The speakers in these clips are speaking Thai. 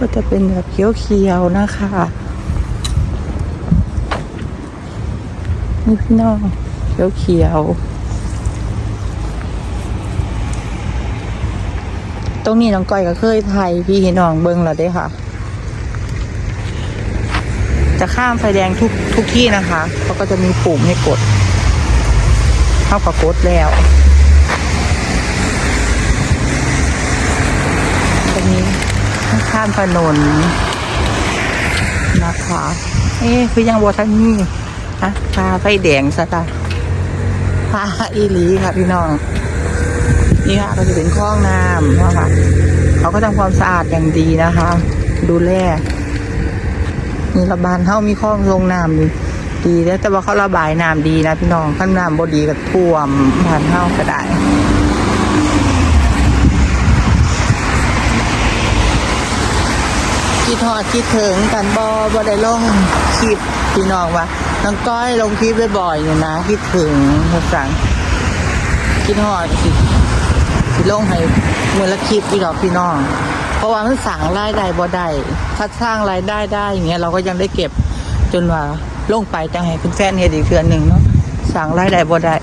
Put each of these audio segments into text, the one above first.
ก็จะเป็นแบบเขียวๆนะคะนี่พี่น้องเขียวๆตรงนี้น้องก้อยก็เคยไทยพี่น้องเบิ้งแล้วเด้ค่ะ จะข้ามไฟแดงทุกทุกที่นะคะเขาก็จะมีปุ่มให้กด เท่ากับกดแล้ว ข้ามถนนนะคะเอ๊คือยังบัวทันนี่ฮะพาไฟแดงซะตาพาอีหลีค่ะพี่น้อง นี่ค่ะก็จะเป็นคลองน้ำนะคะเขาก็ทำความสะอาดอย่างดีนะคะ ดูแลนี่ระบานเท่ามีคลองลงน้ำดีดีแล้วแต่ว่าเขาระบายน้ำดีนะพี่น้องขั้นน้ำบดีก็ท่วมผ่านเท่าก็ได้ ดทอดคิดถึงกันบอบอได้ลงคลิปพี่น้องว่าน้องก้อยลงคลิปบ่อยๆอยู่นะคิดถึงทุกครั้งคิดทอดสิสิลงให้เมื่อละคลิปพี่ดอกพี่น้อง เพราะว่ามันสั่งรายได้บ่ได้ถ้าสร้างรายได้ได้อย่างเงี้ยเราก็ยังได้เก็บจนว่าลงไปจังให้คุณแฟนเฮ็ดอีกเทือนหนึ่งเนาะสั่งรายได้บ่ได้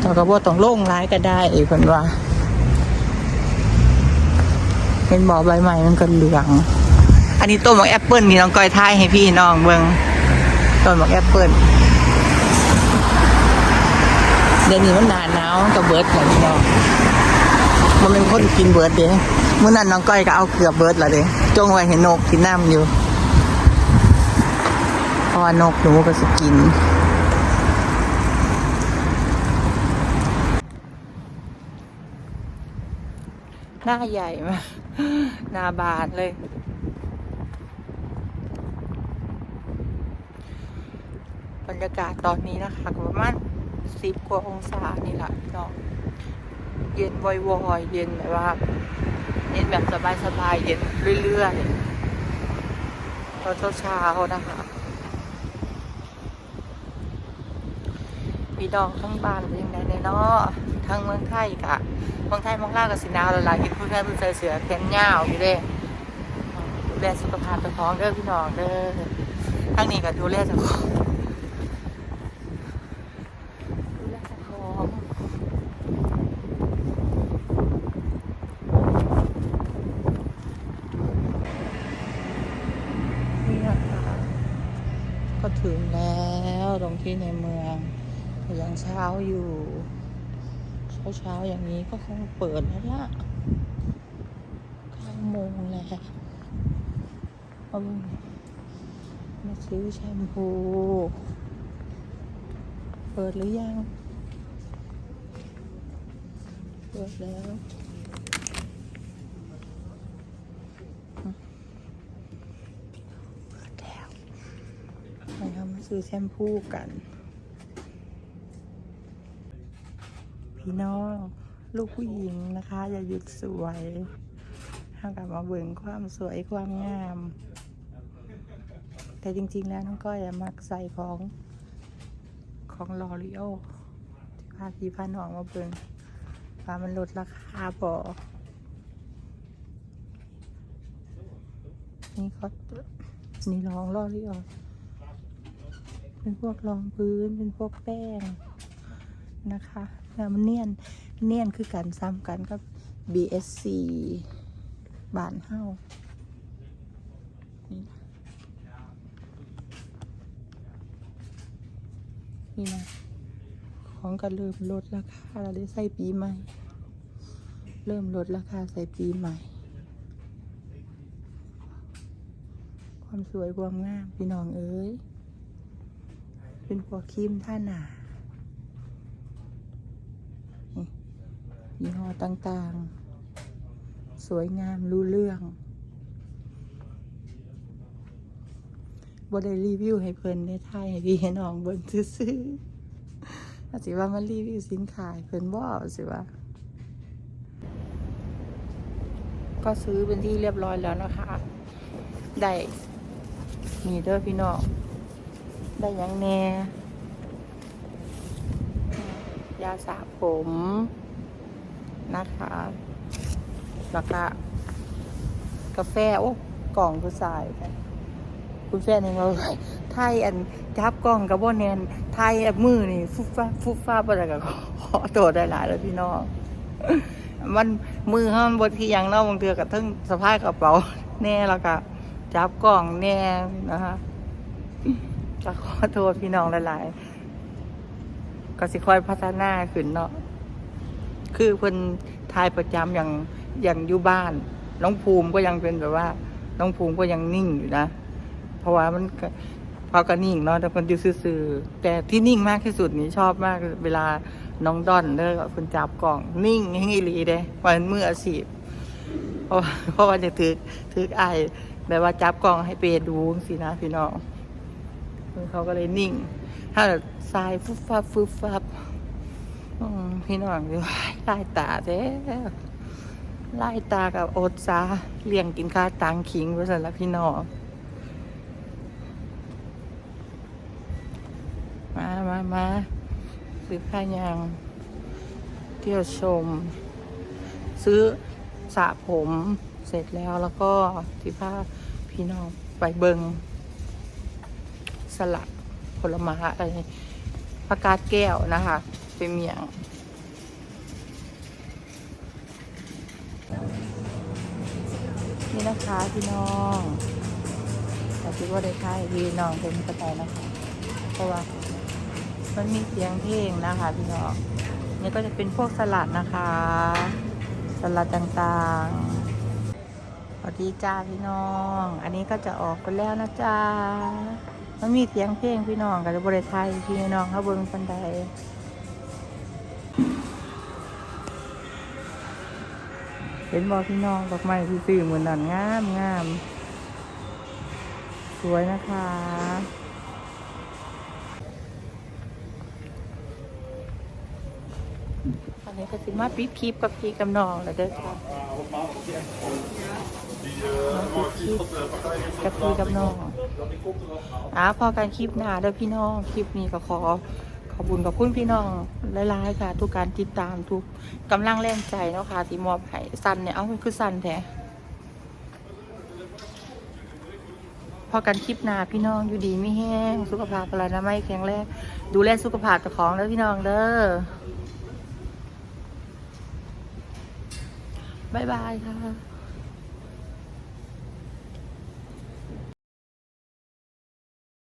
แต่ก็บ่ต้องลงรายก็ได้อีกเพิ่นว่า เป็นบ่อใบใหม่มันก็เหลือง อันนี้ต้นหมากแอปเปิลนี่น้องก้อยทายให้พี่น้องเบิงต้นหมากแอปเปิลเดี๋ยวนี้มันหนาหนาวมันก็เบิดแล้วพี่น้องมันเป็นคนกินเบิร์ดเด้เมื่อนั้นน้องก้อยก็เอาเกือบเบิร์ดละเด้จงไว้เห็นนกกินน้ำอยู่เพราะว่านกหนูก็จะกิน หน้าใหญ่มากหน้าบานเลย บรรยากาศตอนนี้นะคะประมาณสิบกว่าองศานี่แหละพี่น้องเย็นวอยๆเย็นแบบว่าเย็นแบบสบายๆเย็นเรื่อยๆตอนเช้าๆนะคะพี่น้องทั้งบ้านเป็นยังไงเนี่ยเนาะ ทั้งเมืองไทยกะเมืองไทยเมืองลาวกับสินาวและลายเห็นผู้ชายผู้ชายเสือแขนยาวอยู่เด้ดูแลสุขภาพตัวท้องเด้อพี่น้องเด้อทั้งนี้ก็ดูแลเจ้าของดูแลเจ้าของนี่นะคะก็ถึงแล้วตรงที่ในเมืองยังเช้าอยู่ เช้าเช้าๆอย่างนี้ก็คงเปิดแล้วล่ะเก้าโมงแล้วมาซื้อแชมพู เปิดหรือยัง เปิดแล้วเปิดแล้วเรามาซื้อแชมพูกัน พี่น้อง ลูกผู้หญิงนะคะ อย่าหยุดสวยห้ามกลับมาเบิ่งความสวยความงาม แต่จริง ๆ แล้วน้องก้อยมักใส่ของของลอรีโอที่พาพี่พาน้องมาเบิ่งว่ามันลดราคาบอนี่เขานี่รองลอรีโอเป็นพวกรองพื้นเป็นพวกแป้ง นะคะแล้วมันเนียนเนียนคือกันซ้ำกันกับ BSC บานเฮานี่นะนี่นะของก็เริ่มลดราคาเราได้ใส่ปีใหม่ เริ่มลดราคาใส่ปีใหม่ ความสวยความงามพี่น้องเอ้ยเป็นพวกครีมท่าหนา ยี่ห้อต่างๆ สวยงามรู้เรื่องบได้รีวิวให้เพิ่นได้ถ่ายให้พี่ให้น้องเบิ่งซื่อๆอาจสิว่ามันรีวิวสินค้าเพิ่นบ่อสิว่า ก็ซื้อเป็นที่เรียบร้อยแล้วนะคะ ได้มีเด้อพี่น้อง ได้ยังแน่ ยาสระผม นะคะ แล้วก็กาแฟ โอ้กล่องผู้ชายคุณแฟนนี่เราไทยอันจับกล้องกับบ่แนนไทยอันมือนี่ฟุบฟ้าฟุบฟ้าบ่ได้ก็ขอโทษได้หลายแล้วพี่น้องมันมือห้ามบนที่ยังเนาะบางเทือกับทั้งสะพายกระเป๋า แน่แล้วก็จับกล่องแน่นะคะก็ขอโทษพี่น้องหลายๆก็สิค่อยพัฒนาขึ้นเนาะ คือเพิ่นทายประจำอย่างอย่างอยู่บ้าน น้องภูมิก็ยังเป็นแบบว่า น้องภูมิก็ยังนิ่งอยู่นะ เพราะว่ามันก็เขาก็นิ่งเนาะแต่คนอยู่ซื่อแต่ที่นิ่งมากที่สุดนี่ชอบมาก เวลาน้องดอนเด้อคนจับกล่อง นิ่งให้อีหลีเด้วันมืออาชีพเพราะว่าเพราะว่าจะถือถือไอแบบว่าจับกล่องให้เปรดูสินะพี่น้องเขาก็เลยนิ่ง ถ้าทรายฟุบฟับฟุบฟับ พี่น้องดูไล่ตาแท้ไล่ตากับโอดซาเลี้ยงกินข้าวตังคิงไว้สันละพี่น้องมามามาซื้อผ้ายาง เที่ยวชม ซื้อสระผมเสร็จแล้วแล้วก็ที่พาพี่น้องไปเบิงสลัดผลไม้อะไรผักกาดแก้วนะคะ เป็นเมียงนี่นะคะพี่น้องแต่คิดว่าได้ค่ายพี่น้องเป็นกระต่ายนะคะ เพราะว่ามันมีเสียงเพลงนะคะ พี่น้องนี่ก็จะเป็นพวกสลัดนะคะ สลัดต่างๆสวัสดีจ้าพี่น้อง อันนี้ก็จะออกไปแล้วนะจ้ามันมีเสียงเพลงพี่น้องกับบริไทยพี่น้องเขาบิ้งปันได เห็นบอพี่น้องดอกไม้ที่ซื้อเหมือนนันงามงามสวยนะคะอันนี้ก็สิมาปิดคลิปกับพี่กับน้องแล้วเด้อค่ะมาปิดคลิปกับพี่กับน้องอ่าพอการคลิปหน้าเด้อพี่น้อง คลิปนี้ก็ขอ อบคุณกับคุณพี่น้องหลายๆค่ะ ทุกการติดตามทุกกำลังแรงใจเนาะค่ะที่มอบให้สันเนี่ยเอ้าคือสันแท้พอกันคลิปหน้าพี่น้องอยู่ดีไม่แห้งสุขภาพอะไรนะไม่แข็งแรงดูแลสุขภาพเจ้าของเด้อพี่น้องเด้อบายบายค่ะ